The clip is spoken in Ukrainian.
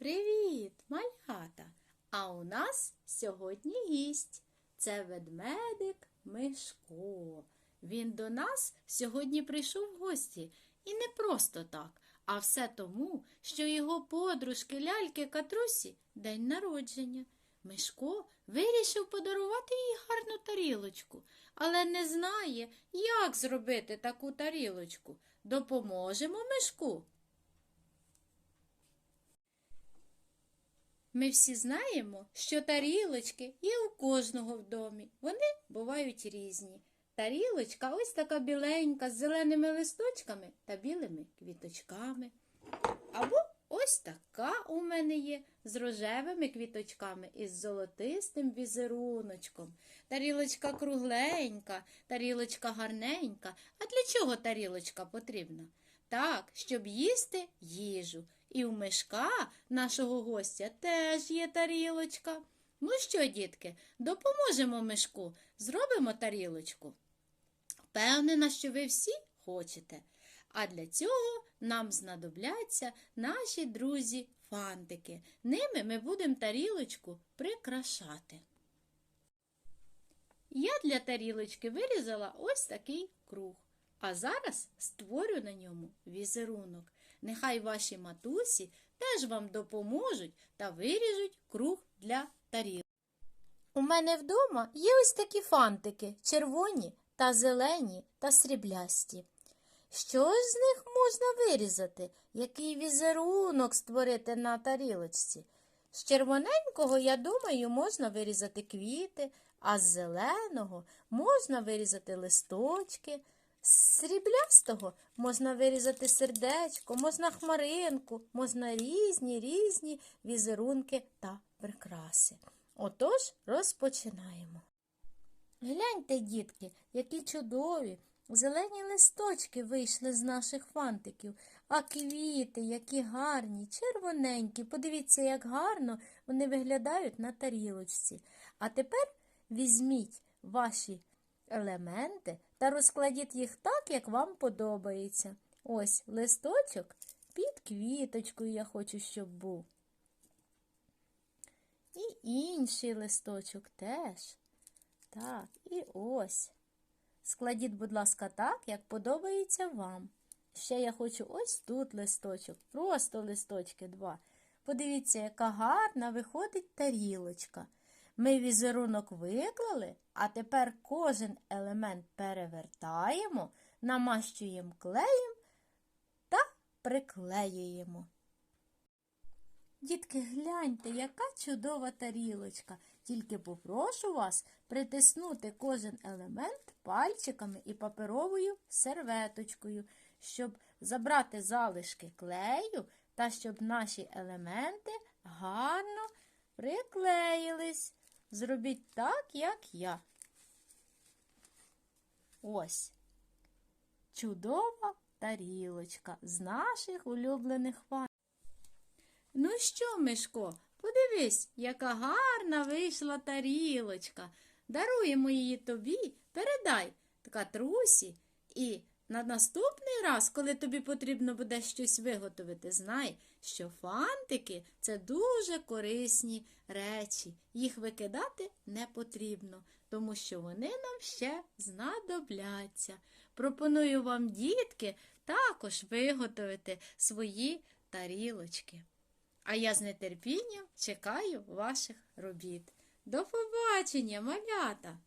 Привіт, малята! А у нас сьогодні гість. Це ведмедик Мишко. Він до нас сьогодні прийшов в гості. І не просто так, а все тому, що його подружки ляльки Катрусі день народження. Мишко вирішив подарувати їй гарну тарілочку, але не знає, як зробити таку тарілочку. Допоможемо Мишку. Ми всі знаємо, що тарілочки є у кожного в домі. Вони бувають різні. Тарілочка ось така біленька з зеленими листочками та білими квіточками. Або ось така у мене є з рожевими квіточками і з золотистим візеруночком. Тарілочка кругленька, тарілочка гарненька. А для чого тарілочка потрібна? Так, щоб їсти їжу. І у мишка нашого гостя теж є тарілочка. Ну що, дітки, допоможемо мишку, зробимо тарілочку. Впевнена, що ви всі хочете. А для цього нам знадобляться наші друзі фантики. Ними ми будемо тарілочку прикрашати. Я для тарілочки вирізала ось такий круг, а зараз створю на ньому візерунок. Нехай ваші матусі теж вам допоможуть та виріжуть круг для тарілки. У мене вдома є ось такі фантики червоні та зелені та сріблясті. Що ж з них можна вирізати? Який візерунок створити на тарілочці? З червоненького, я думаю, можна вирізати квіти, а з зеленого можна вирізати листочки. З сріблястого можна вирізати сердечко, можна хмаринку, можна різні різні візерунки та прикраси. Отож, розпочинаємо. Гляньте, дітки, які чудові зелені листочки вийшли з наших фантиків, а квіти, які гарні, червоненькі. Подивіться, як гарно вони виглядають на тарілочці. А тепер візьміть ваші елементи та розкладіть їх так, як вам подобається. Ось листочок під квіточкою я хочу, щоб був. І інший листочок теж. Так, і ось. Складіть, будь ласка, так, як подобається вам. Ще я хочу ось тут листочок, просто листочки два. Подивіться, яка гарна виходить тарілочка. Ми візерунок виклали, а тепер кожен елемент перевертаємо, намащуємо клеєм та приклеюємо. Дітки, гляньте, яка чудова тарілочка. Тільки попрошу вас притиснути кожен елемент пальчиками і паперовою серветочкою, щоб забрати залишки клею та щоб наші елементи гарно приклеїлись. Зробіть так, як я. Ось. Чудова тарілочка з наших улюблених фан. Ну що, Мишко, подивись, яка гарна вийшла тарілочка. Даруємо її тобі, передай Катрусі. І на наступний раз, коли тобі потрібно буде щось виготовити, знай, що фантики це дуже корисні речі. Їх викидати не потрібно, тому що вони нам ще знадобляться. Пропоную вам, дітки, також виготовити свої тарілочки. А я з нетерпінням чекаю ваших робіт. До побачення, малята!